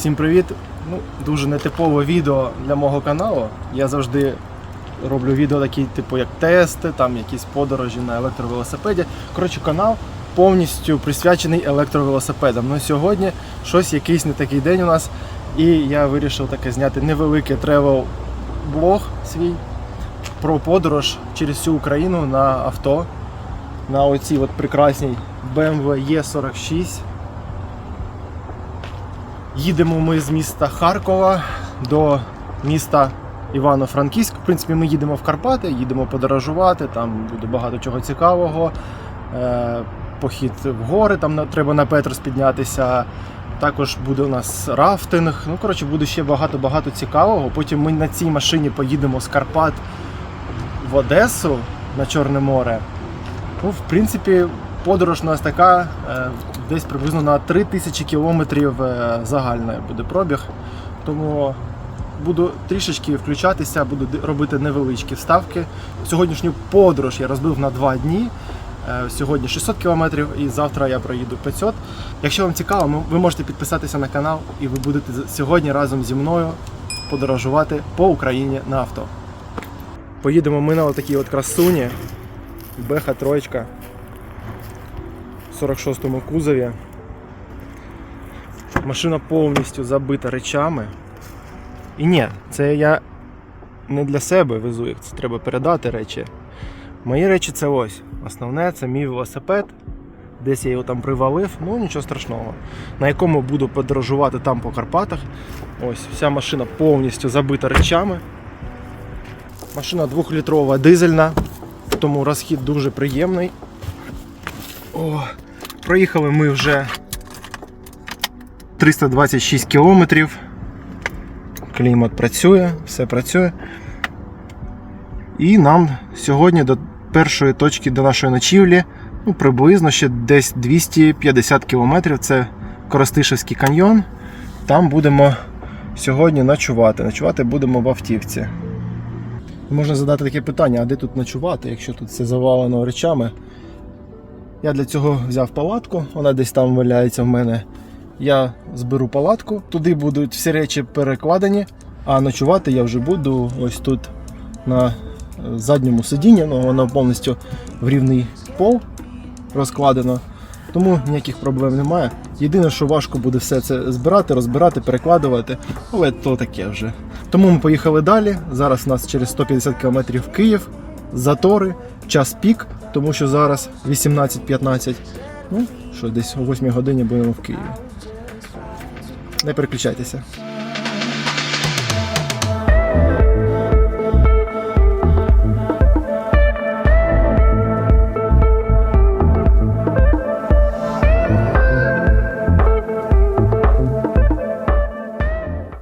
Всім привіт! Ну, дуже нетипове відео для мого каналу. Я завжди роблю відео такі, типу, як тести, там якісь подорожі на електровелосипеді. Коротше, канал повністю присвячений електровелосипедам. Ну сьогодні щось якийсь не такий день у нас. І я вирішив таке зняти невеликий тревел блог свій про подорож через всю Україну на авто. На оцій от прекрасній BMW E46. Їдемо ми з міста Харкова до міста Івано-Франківськ. В принципі, ми їдемо в Карпати, їдемо подорожувати, там буде багато чого цікавого. Е, Похід в гори, там треба на Петрос піднятися. Також буде у нас рафтинг. Ну, коротше, буде ще багато-багато цікавого. Потім ми на цій машині поїдемо з Карпат в Одесу на Чорне море. Ну, в принципі, подорож у нас така е, десь приблизно на 3000 кілометрів е, загальна буде пробіг. Тому буду трішечки включатися, буду робити невеличкі вставки. Сьогоднішню подорож я розбив на два дні. Е, Сьогодні 600 кілометрів і завтра я проїду 500. Якщо вам цікаво, ви можете підписатися на канал і ви будете сьогодні разом зі мною подорожувати по Україні на авто. Поїдемо ми на такій от красуні. Беха троєчка 46-му кузові. Машина повністю забита речами. І ні, це я не для себе везу їх, це треба передати речі. Мої речі це ось. Основне це мій велосипед. Десь я його там привалив, ну нічого страшного. На якому буду подорожувати там по Карпатах. Ось, вся машина повністю забита речами. Машина 2-літрова дизельна, тому розхід дуже приємний. О, проїхали ми вже 326 кілометрів. Клімат працює, все працює. І нам сьогодні до першої точки до нашої ночівлі ну, приблизно ще десь 250 кілометрів. Це Коростишевський каньйон. Там будемо сьогодні ночувати. Ночувати будемо в автівці. Можна задати таке питання: а де тут ночувати, якщо тут все завалено речами? Я для цього взяв палатку, вона десь там валяється в мене. Я зберу палатку, туди будуть всі речі перекладені, а ночувати я вже буду ось тут на е, задньому сидінні, ну воно повністю в рівний пол розкладено. Тому ніяких проблем немає. Єдине, що важко буде все це збирати, розбирати, перекладувати, але то таке вже. Тому ми поїхали далі. Зараз у нас через 150 км Київ, затори, час пік, тому що зараз 18.15. Ну, що десь о 8 годині будемо в Києві. Не переключайтеся.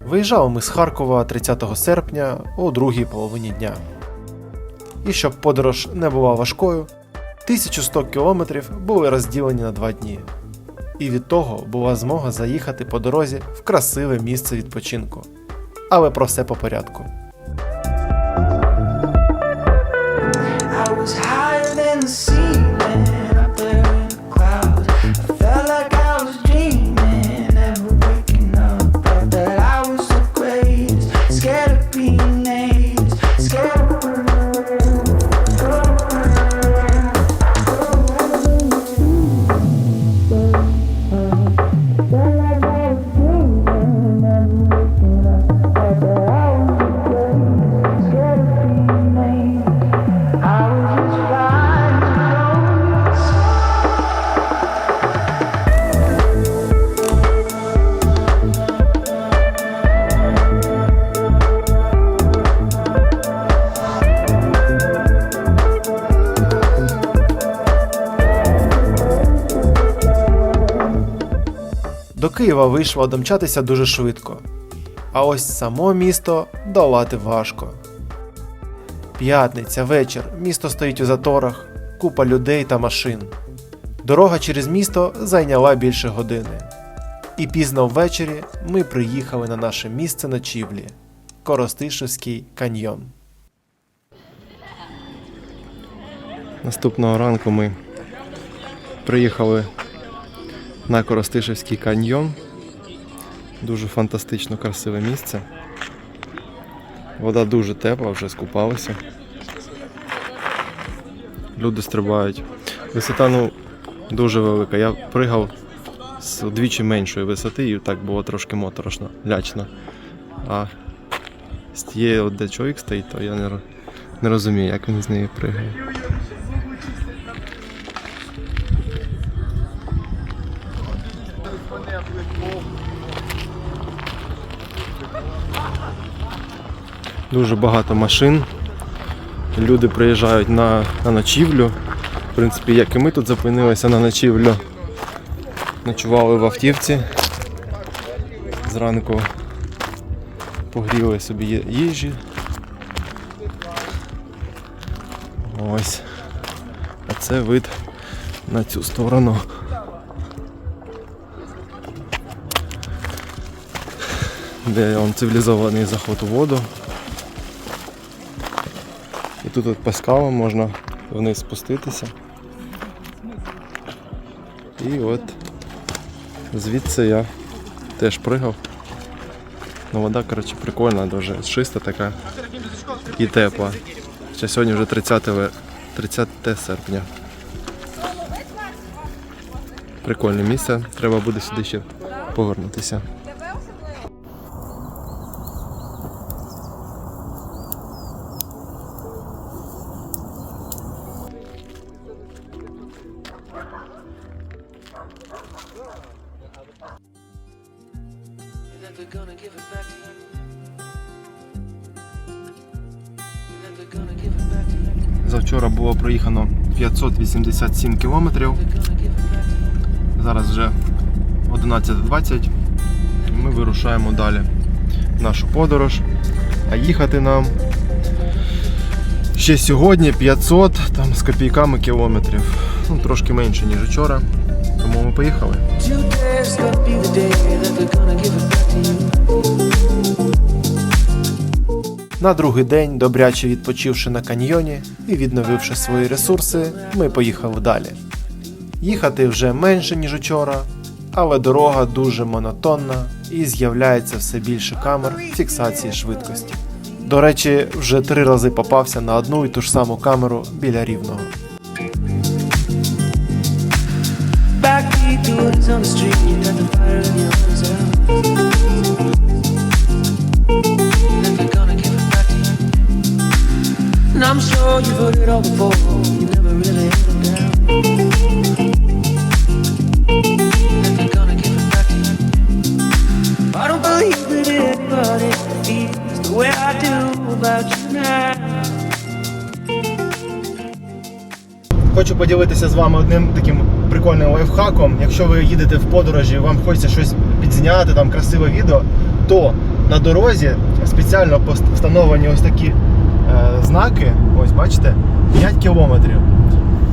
Виїжджали ми з Харкова 30 серпня о другій половині дня. І щоб подорож не була важкою, 1100 кілометрів були розділені на два дні. І від того була змога заїхати по дорозі в красиве місце відпочинку. Але про все по порядку. I was higher than the ceiling, Києва вийшло домчатися дуже швидко. А ось само місто долати важко. П'ятниця, вечір, місто стоїть у заторах, купа людей та машин. Дорога через місто зайняла більше години. І пізно ввечері ми приїхали на наше місце ночівлі Коростишевський каньйон. Наступного ранку ми приїхали на Коростишевський каньйон. Дуже фантастично красиве місце. Вода дуже тепла, вже скупалися. Люди стрибають. Висота ну, дуже велика. Я пригав з двічі меншої висоти і так було трошки моторошно, лячно. А з тієї, де чоловік стоїть, то я не розумію, як він з неї пригає. Дуже багато машин. Люди приїжджають на, на ночівлю. В принципі, як і ми тут зупинилися на ночівлю. Ночували в автівці. Зранку погріли собі їжі. Ось. А це вид на цю сторону. Де он цивілізований заход у воду. І тут от по скалам можна вниз спуститися. І от звідси я теж пригав. Ну вода, коротше, прикольна, дуже чиста така і тепла. Ще сьогодні вже 30, 30 серпня. Прикольне місце, треба буде сюди ще повернутися. They're gonna give it back to you. Завчора було проїхано 587 кілометрів. Зараз вже 11.20 і ми вирушаємо далі в нашу подорож. А їхати нам ще сьогодні 500 там, з копійками кілометрів. Ну, трошки менше, ніж вчора. Тому ми поїхали. Back. На другий день, добряче відпочивши на каньйоні і відновивши свої ресурси, ми поїхали далі. Їхати вже менше, ніж учора, але дорога дуже монотонна і з'являється все більше камер фіксації швидкості. До речі, вже три рази попався на одну і ту ж саму камеру біля рівного. Doings on the heard it all before, you never really had it down. That gonna give it back to you. I don't believe that anybody feels the way I do about you now. Хочу поділитися з вами одним таким прикольним лайфхаком. Якщо ви їдете в подорожі, вам хочеться щось підзняти, там красиве відео, то на дорозі спеціально встановлені ось такі знаки. Ось бачите, 5 кілометрів.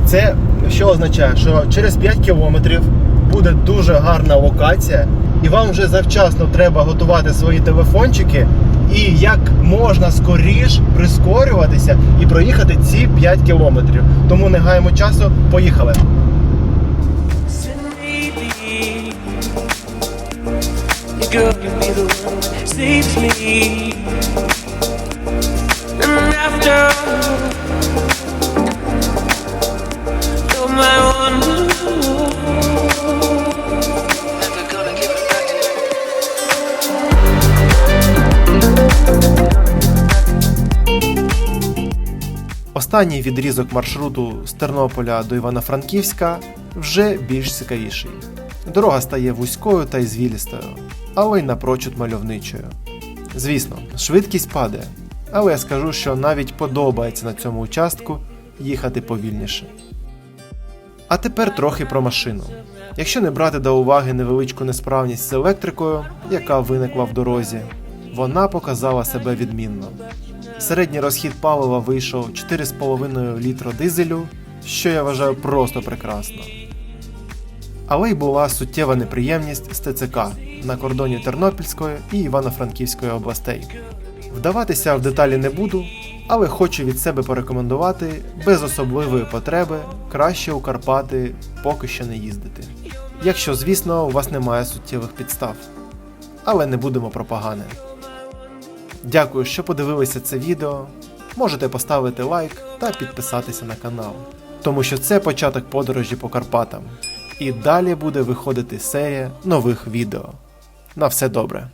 Це що означає, що через 5 кілометрів буде дуже гарна локація, і вам вже завчасно треба готувати свої телефончики і як можна скоріш прискорюватися і проїхати ці 5 кілометрів. Тому не гаємо часу, поїхали. Said maybe be the one saves me. Останній відрізок маршруту з Тернополя до Івано-Франківська вже більш цікавіший. Дорога стає вузькою та звілістою, але й напрочуд мальовничою. Звісно, швидкість падає, але я скажу, що навіть подобається на цьому участку їхати повільніше. А тепер трохи про машину. Якщо не брати до уваги невеличку несправність з електрикою, яка виникла в дорозі, вона показала себе відмінно. Середній розхід палива вийшов 4,5 літра дизелю, що я вважаю просто прекрасно. Але й була суттєва неприємність з ТЦК на кордоні Тернопільської і Івано-Франківської областей. Вдаватися в деталі не буду, але хочу від себе порекомендувати без особливої потреби краще у Карпати поки що не їздити. Якщо, звісно, у вас немає суттєвих підстав. але не будемо про погане. Дякую, що подивилися це відео. Можете поставити лайк та підписатися на канал, тому що це початок подорожі по Карпатам. І далі буде виходити серія нових відео. На все добре.